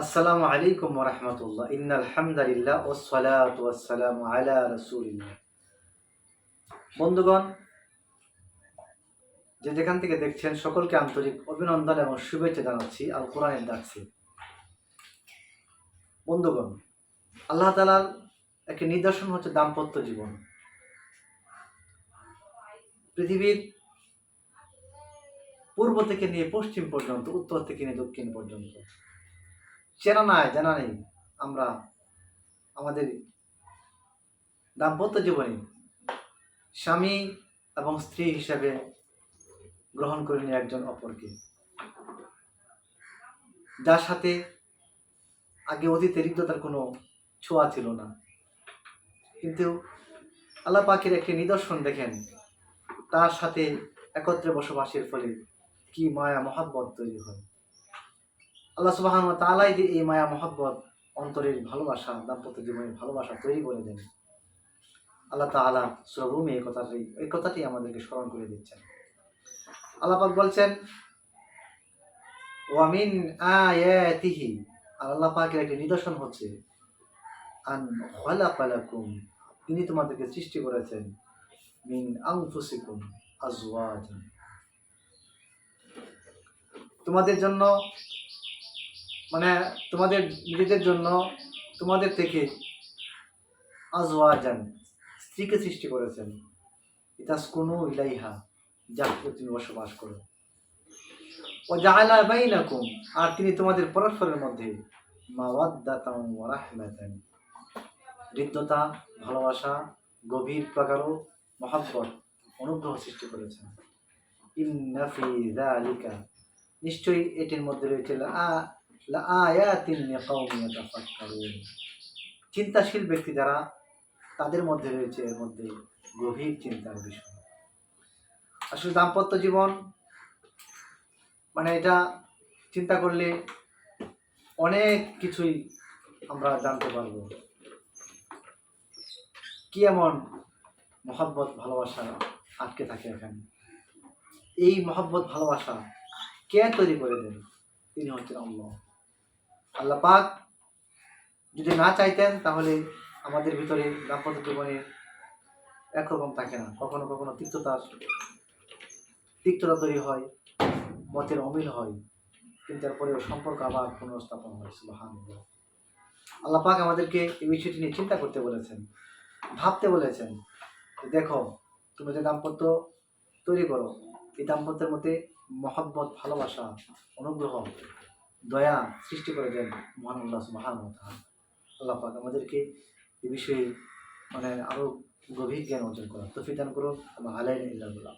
আসসালামু আলাইকুম রহমতুল্লাহ। ইন্নাল হামদালিল্লাহ ও সালাতু ওয়াসসালামু আলা রাসূলিল্লাহ। বন্ধুগণ, যে যেখান থেকে দেখছেন, সকলকে আন্তরিক অভিনন্দন এবং শুভেচ্ছা জানাচ্ছি আল কোরআনের ডাকছি বন্ধুগণ, আল্লাহ তালার একটি নিদর্শন হচ্ছে দাম্পত্য জীবন। পৃথিবীর পূর্ব থেকে নিয়ে পশ্চিম পর্যন্ত, উত্তর থেকে নিয়ে দক্ষিণ পর্যন্ত। চেনা নাই, জানা নেই আমরা আমাদের দাম্পত্য জীবনে স্বামী এবং স্ত্রী হিসাবে গ্রহণ করে নিয়ে একজন অপরকে। যার সাথে আগে অতীতে হৃদ্যতার কোনো ছোঁয়া ছিল না। কিন্তু আল্লাহ পাখির একটি নিদর্শন দেখেন, তার সাথে একত্রে বসবাসের ফলে কি মায়া, মহাব্বত তৈরি হয়। আল্লাহ সুবাহান তালাই যে এই মায়া, মহাব্বত, অন্তরের ভালোবাসা, দাম্পত্য জীবনের ভালোবাসা তৈরি করে দেন। আল্লাহ তালা সুরভূমি এই কথাটি এই কথাটি আমাদেরকে স্মরণ করে দিচ্ছেন। আল্লাহ পাক বলছেন ওয়ামিন আয়াতিহি আর আল্লাহ পাকের একটি নিদর্শন হচ্ছে, আন খালাকালাকুম তিনি তোমাদেরকে সৃষ্টি করেছেন, মিন আনফুসিকুম আজওয়াজান তোমাদের জন্য মানে তোমাদের নিজেদের জন্য, তোমাদের থেকে আজওয়াজান স্ত্রীকে সৃষ্টি করেছেন। ইতাস কোনো ইলাইহা যাকে তুমি বসবাস করো ও জাআলা বাইনাকুম, আর তিনি তোমাদের পরস্পরের মধ্যে মাওয়াদ্দাতাম হৃদ্যতা, ভালোবাসা, গভীর প্রগাঢ় মহাব্বত, অনুগ্রহ সৃষ্টি করেছেন। ইন্না ফি যালিকা, নিশ্চয়ই এটির মধ্যে রয়েছে ইয়াতাফাক্কারুন চিন্তাশীল ব্যক্তি যারা, তাদের মধ্যে রয়েছে এর মধ্যে গভীর চিন্তার বিষয়। আসলে দাম্পত্য জীবন মানে এটা চিন্তা করলে অনেক কিছুই আমরা জানতে পারব। কি এমন মহাব্বত, ভালোবাসা আটকে থাকে এখানে? এই মহাব্বত, ভালোবাসা কে তৈরি করে দেন তিনি হচ্ছেন আল্লাহ। আল্লাহ পাক যদি না চাইতেন, তাহলে আমাদের ভিতরে দাম্পত্য জীবনে একরকম থাকে না। কখনো কখনো তিক্ততা তিক্ততা তৈরি হয়, মতের অমিল হয়, কিন্তু তারপরেও সম্পর্ক আবার পুনর্স্থাপন হয় সুবাহান আল্লাহ আমাদেরকে এই বিষয়টি নিয়ে চিন্তা করতে বলেছেন, ভাবতে বলেছেন দেখো, তুমি যে দাম্পত্য তৈরি করো, এই দাম্পত্যের মধ্যে মহব্বত, ভালোবাসা, অনুগ্রহ দয়া সৃষ্টি করে দেন মহান আল্লাহ মহান আল্লাহ পাক আমাদেরকে এ বিষয়ে মানে আরও গভীর জ্ঞান অর্জন করা তফিদান করুন। এবং আলাই ইল্লাহ